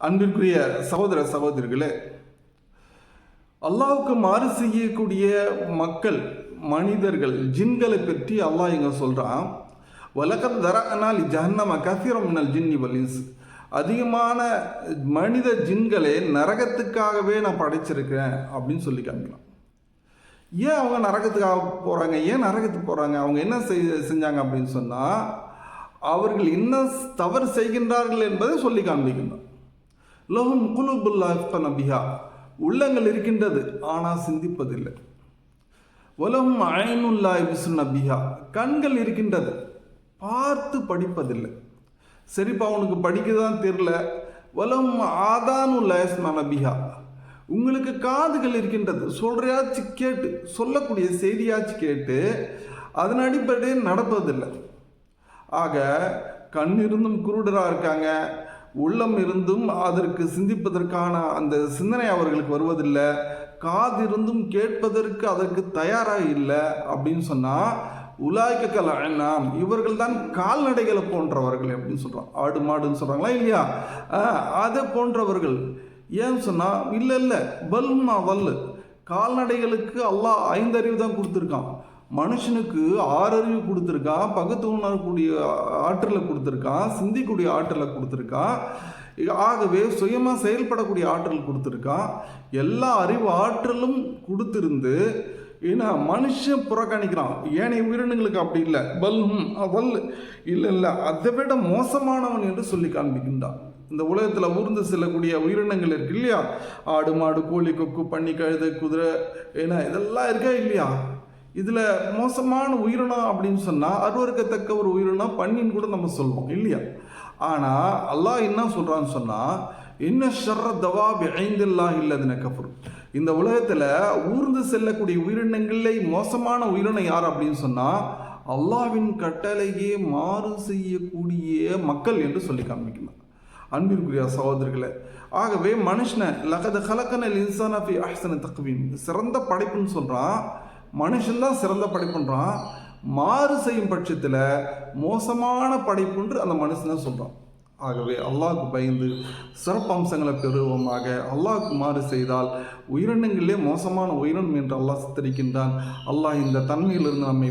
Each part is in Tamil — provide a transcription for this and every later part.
அன்பிற்குரிய சகோதர சகோதரிகளே அல்லாவுக்கு மாறு செய்யக்கூடிய மக்கள் மனிதர்கள் ஜின்களை பற்றி அல்லாஹ் இங்க சொல்றான். வழக்கம் தரனால் ஜஹன்னம கசீரம் மினல் ஜின்னி வலின்ஸ் அதிகமான மனித ஜின்களை நரகத்துக்காகவே நான் படைச்சிருக்கிறேன் அப்படின்னு சொல்லி காமிக்கலாம் ஏன் அவங்க நரகத்துக்காக போகிறாங்க ஏன் நரகத்துக்கு போகிறாங்க அவங்க என்ன செய் செஞ்சாங்க அப்படின்னு சொன்னால் அவர்கள் என்ன தவறு செய்கின்றார்கள் என்பதை சொல்லி காமிக்கணும் லோகம் குலுபுல்லா நபியா உள்ளங்கள் இருக்கின்றது ஆனால் சிந்திப்பதில்லை. உலகம் அயனுல்லா விசுன பிஹா. கண்கள் இருக்கின்றது பார்த்து படிப்பதில்லை. சரிப்பா அவனுக்கு படிக்க தான் தெரில வலம் ஆதானுல்லா இஸ்மான பிஹா. உங்களுக்கு காதுகள் இருக்கின்றது சொல்கிறையாச்சு கேட்டு சொல்லக்கூடிய செய்தியாச்சு கேட்டு அதன் அடிப்படையில் நடப்பதில்லை. ஆக கண் இருந்தும் குருடராக இருக்காங்க. உள்ளம் இருந்தும் அதற்கு சிந்திப்பதற்கான அந்த சிந்தனை அவர்களுக்கு வருவதில்லை. காதிருந்தும் கேட்பதற்கு அதற்கு தயாராக இல்லை அப்படின்னு சொன்னால் உலாய்க்கல் நாம் இவர்கள் தான் கால்நடைகளை போன்றவர்கள் அப்படின்னு சொல்கிறோம் ஆடு மாடுன்னு சொல்கிறாங்களா இல்லையா? அதை போன்றவர்கள். ஏன்னு சொன்னால் இல்லை இல்லை பல்மா வல்லு. கால்நடைகளுக்கு அல்லாஹ் ஐந்தறிவு தான் கொடுத்துருக்கான். மனுஷனுக்கு ஆறறிவு கொடுத்துருக்கான் பகுத்து உணரக்கூடிய ஆற்றலை கொடுத்துருக்கான் சிந்திக்கூடிய ஆற்றலை கொடுத்துருக்கான். ஆகவே சுயமாக செயல்படக்கூடிய ஆற்றல் கொடுத்துருக்கான். எல்லா அறிவு ஆற்றலும் கொடுத்துருந்து ஏன்னா மனுஷன் புறக்கணிக்கிறான். ஏனைய உயிரினங்களுக்கு அப்படி இல்லை. பல் அவல் இல்லை இல்லை. அதை விட மோசமானவன் என்று சொல்லி காண்பிக்கின்றான். இந்த உலகத்தில் ஊர்ந்து செல்லக்கூடிய உயிரினங்கள் இருக்கு இல்லையா? ஆடு மாடு கோழி கொக்கு பன்னி கழுதை குதிரை ஏன்னா இதெல்லாம் இருக்கா இல்லையா? இதில் மோசமான உயிரினம் அப்படின்னு சொன்னால் அருவறுக்கத்தக்க ஒரு உயிரினம் பண்ணின்னு கூட நம்ம சொல்லுவோம் இல்லையா? ஆனால் அல்லாஹ் என்ன சொல்கிறான்னு சொன்னால் என்ன ஷர்ற தவா ஐந்தில்லா இல்லதுன கஃபுர். இந்த உலகத்தில் ஊர்ந்து செல்லக்கூடிய உயிரினங்களில் மோசமான உயிரினம் யார் அப்படின்னு சொன்னால் அல்லாவின் கட்டளையே மாறு செய்யக்கூடிய மக்கள் என்று சொல்லி காமிக்கணும். அன்பிற்குரிய சகோதரர்களை ஆகவே மனுஷனை லகத கலக்கனல் இன்சான் ஆஃபி அஹ்சன தக்குவீன் சிறந்த படைப்புன்னு சொல்கிறான் மனுஷன்தான் சிறந்த படைப்புன்றான். மாறு செய்யும் பட்சத்தில் மோசமான படைப்புன்று அந்த மனுஷன் சொல்கிறான் ஆகவே அல்லாஹ்க்கு பயந்து சிறப்பம்சங்களை பெறுவோமாக. அல்லாஹுக்கு மாறு செய்தால் உயிரினங்களிலே மோசமான உயிரினம் என்று அல்லாஹ் சித்தரிக்கின்றான். அல்லாஹ் இந்த தன்மையிலிருந்து நம்மை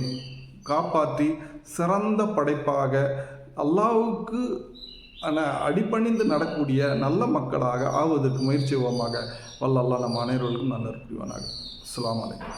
காப்பாற்றி சிறந்த படைப்பாக அல்லாஹுக்கு அடிப்பணிந்து நடக்கூடிய நல்ல மக்களாக ஆவதற்கு முயற்சி வல்ல அல்லா நம் அனைவர்களுக்கும் நல்ல புரிவானாக. அஸ்லாம் வலைக்கம்